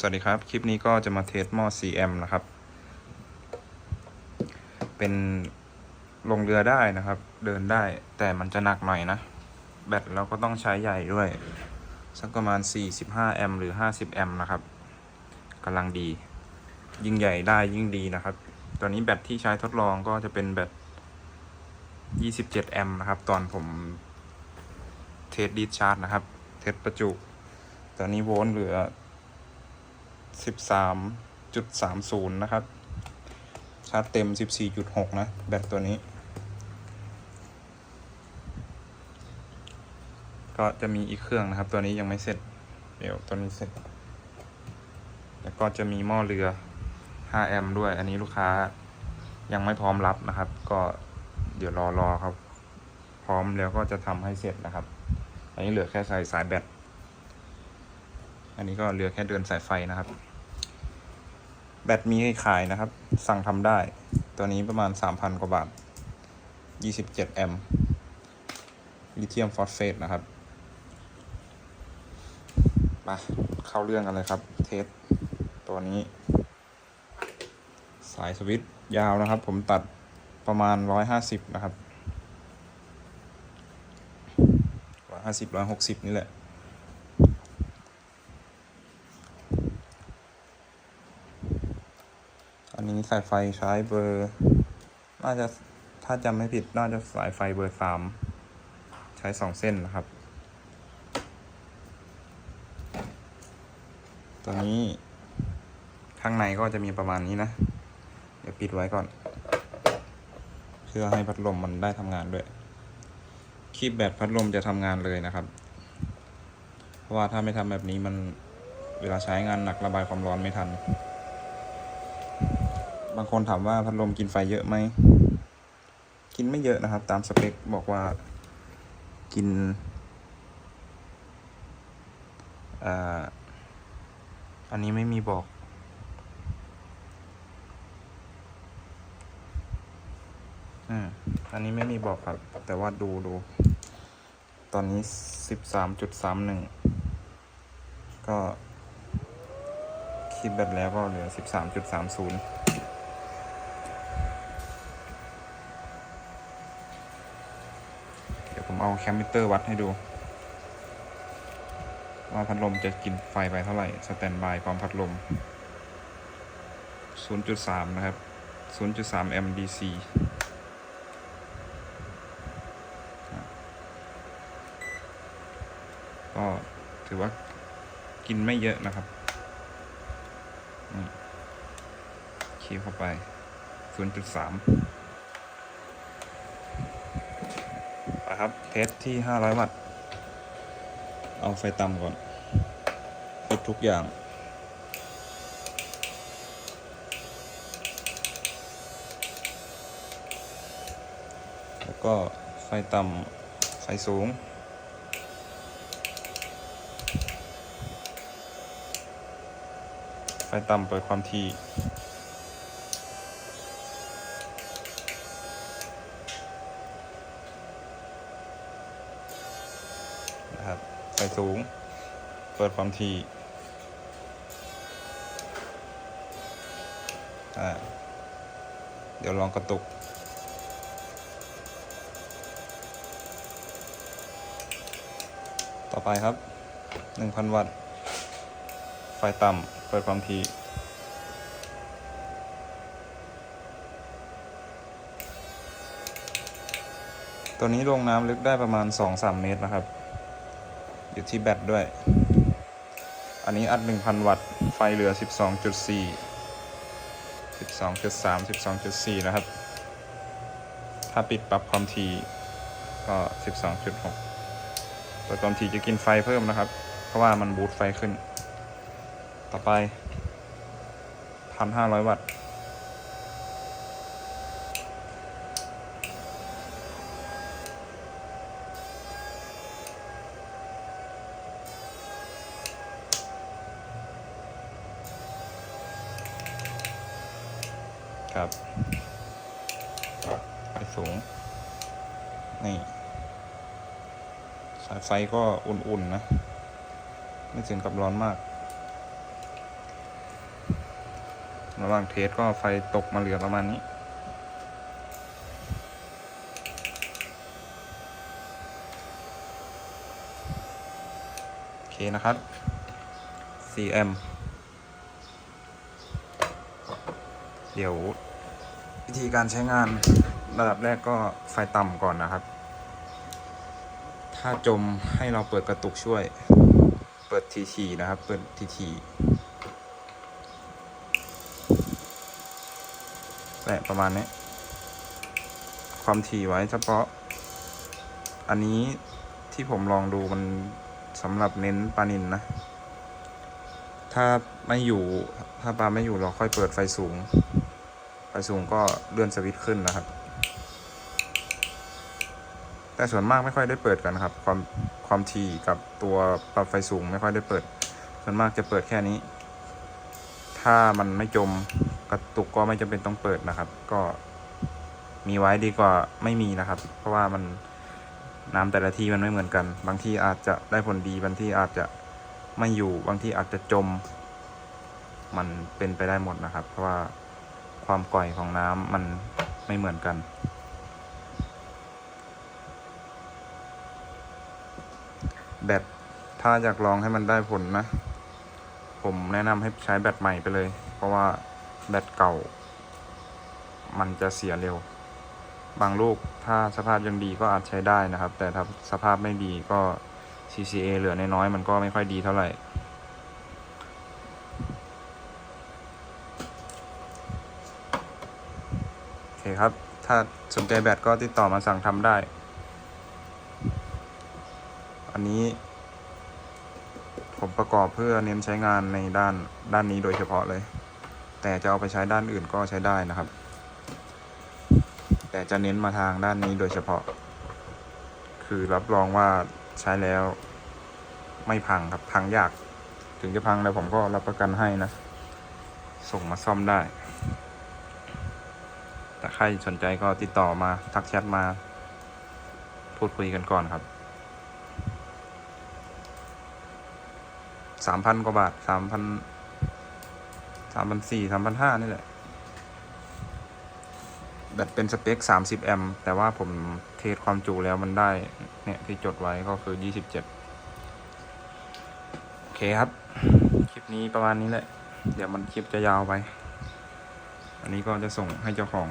สวัสดีครับ คลิปนี้ก็จะมาเทสหม้อ CM นะครับ เป็นลงเรือได้นะครับ เดินได้ แต่มันจะหนักหน่อยนะ แบตเราก็ต้องใช้ใหญ่ด้วย สักประมาณ 45 แอมป์หรือ 50 แอมป์นะครับกำลังดี ยิ่งใหญ่ได้ยิ่งดีนะครับ ตอนนี้แบตที่ใช้ทดลองก็จะเป็นแบต 27 แอมป์นะครับ ตอนผมเทสดีชาร์จนะครับ เทสประจุ ตอนนี้โวลต์เหลือ 13.30นะครับ ชาร์จเต็ม14.6นะ แบตตัวนี้ ก็จะมีอีกเครื่องนะครับ ตัวนี้ยังไม่เสร็จ เดี๋ยวตัวนี้เสร็จ แล้วก็จะมีหม้อเรือ 5 แอมป์ด้วย อันนี้ลูกค้ายังไม่พร้อมรับนะครับ ก็เดี๋ยวรอรอครับ พร้อมแล้วก็จะทำให้เสร็จนะครับ อันนี้เหลือแค่ใส่สายแบตอันนี้ก็เหลือแค่เดินสายไฟนะครับ แบตมีให้ขายนะครับ สั่งทำได้ ตัวนี้ประมาณ 3,000 กว่าบาท 27 แอมป์ลิเธียมฟอสเฟตนะครับมาเข้าเรื่องกันเลยครับ เทสตัวนี้ สายสวิตช์ยาวนะครับ ผมตัดประมาณ 150 นะครับ 150 160 นี่แหละ นี้สายไฟใช้เบอร์ น่าจะถ้าจำไม่ผิดน่าจะสายไฟเบอร์สามใช้สองเส้นนะครับ ตัวนี้ข้างในก็จะมีประมาณนี้นะ เดี๋ยวปิดไว้ก่อน เพื่อให้พัดลมมันได้ทำงานด้วย คีบแบตพัดลมจะทำงานเลยนะครับ เพราะว่าถ้าไม่ทำแบบนี้มันเวลาใช้งานหนักระบายความร้อนไม่ทัน บางคนถามว่าพัดลมกินไฟเยอะไหม กินไม่เยอะนะครับ ตามสเปคบอกว่ากินออันนี้ไม่มีบอก อืม อันนี้ไม่มีบอกครับ แต่ว่าดูดู ตอนนี้สิบสามจุดสามหนึ่ง ก็คิดแบบแล้วก็เหลือสิบสามจุดสามศูนย์ เดี๋ยว ผมเอาแคมมิเตอร์วัดให้ดู ว่าพัดลมจะกินไฟไปเท่าไหร่ สแตนบายพร้อมพัดลม 0.3 นะครับ 0.3 MDC ก็ถือว่ากินไม่เยอะนะครับคีบเข้าไป 0.3 นะครับเทสที่ 500 วัตต์ เอาไฟต่ำก่อนกดทุกอย่าง แล้วก็ไฟต่ำไฟสูง ไฟต่ำเปิดความถี่ นะครับ ไฟ สูง เปิดความถี่อ่าเดี๋ยวลองกระตุก ต่อไปครับ 1,000 วัตต์ ไฟต่ำ เปิดความถี่ตัวนี้ลงน้ำลึกได้ประมาณ 2-3 เมตรนะครับ อยู่ที่แบตด้วย อันนี้อัด 1,000 วัตต์ ไฟเหลือ 12.4 12.3 12.4 นะครับ ถ้าปิดปรับความถี่ก็ 12.6 เปิดความถี่จะกินไฟเพิ่มนะครับ เพราะว่ามันบูตไฟขึ้น ต่อไป 1,500 วัตต์ ครับไฟสูง นี่ สายไฟก็อุ่นๆนะ ไม่ถึงกับร้อนมาก ระหว่างเทสก็ไฟตกมาเหลือประมาณนี้โอเคนะครับ 4M เดี๋ยว วิธีการใช้งานระดับแรกก็ไฟต่ำก่อนนะครับ ถ้าจมให้เราเปิดกระตุกช่วย เปิดทีๆนะครับ เปิดทีๆแต่ประมาณนี้ ความถี่ไว้เฉพาะ อันนี้ที่ผมลองดูมันสำหรับเน้นปลานินนะ ถ้าไม่อยู่ถ้าปลาไม่อยู่เราค่อยเปิดไฟสูง ไฟสูงก็เลื่อนสวิตช์ขึ้นนะครับ แต่ส่วนมากไม่ค่อยได้เปิดกันครับ ความความถี่กับตัวปรับไฟสูงไม่ค่อยได้เปิด ส่วนมากจะเปิดแค่นี้ ถ้ามันไม่จมกระตุกก็ไม่จำเป็นต้องเปิดนะครับ ก็มีไว้ดีกว่าไม่มีนะครับ เพราะว่ามันน้ำแต่ละที่มันไม่เหมือนกัน บางที่อาจจะได้ผลดี บางที่อาจจะไม่อยู่ บางที่อาจจะจม มันเป็นไปได้หมดนะครับ เพราะว่า ความก่อยของน้ำมันไม่เหมือนกัน แบตถ้าอยากลองให้มันได้ผลนะ ผมแนะนำให้ใช้แบตใหม่ไปเลย เพราะว่าแบตเก่า มันจะเสียเร็ว บางลูกถ้าสภาพยังดีก็อาจใช้ได้นะครับ แต่ถ้าสภาพไม่ดีก็ CCA เหลือน้อยๆมันก็ไม่ค่อยดีเท่าไหร่ โอเคครับ ถ้าสนใจแบตก็ติดต่อมาสั่งทำได้ อันนี้ ผมประกอบเพื่อเน้นใช้งานในด้านด้านนี้โดยเฉพาะเลย แต่จะเอาไปใช้ด้านอื่นก็ใช้ได้นะครับ แต่จะเน้นมาทางด้านนี้โดยเฉพาะ คือรับรองว่าใช้แล้วไม่พังครับพังยาก ถึงจะพังแล้วผมก็รับประกันให้นะ ส่งมาซ่อมได้ ถ้าใครสนใจก็ติดต่อมาทักแชทมา พูดคุยกันก่อนครับสามพันกว่าบาทสามพันสามพันสี่สามพันห้านี่แหละ แบตเป็นสเปคสามสิบแอมป์แต่ว่าผมเทสความจุแล้วมันได้ เนี่ยที่จดไว้ก็คือยี่สิบเจ็ดโอเคครับ คลิปนี้ประมาณนี้แหละ เดี๋ยวมันคลิปจะยาวไป อันนี้ก็จะส่งให้เจ้าของ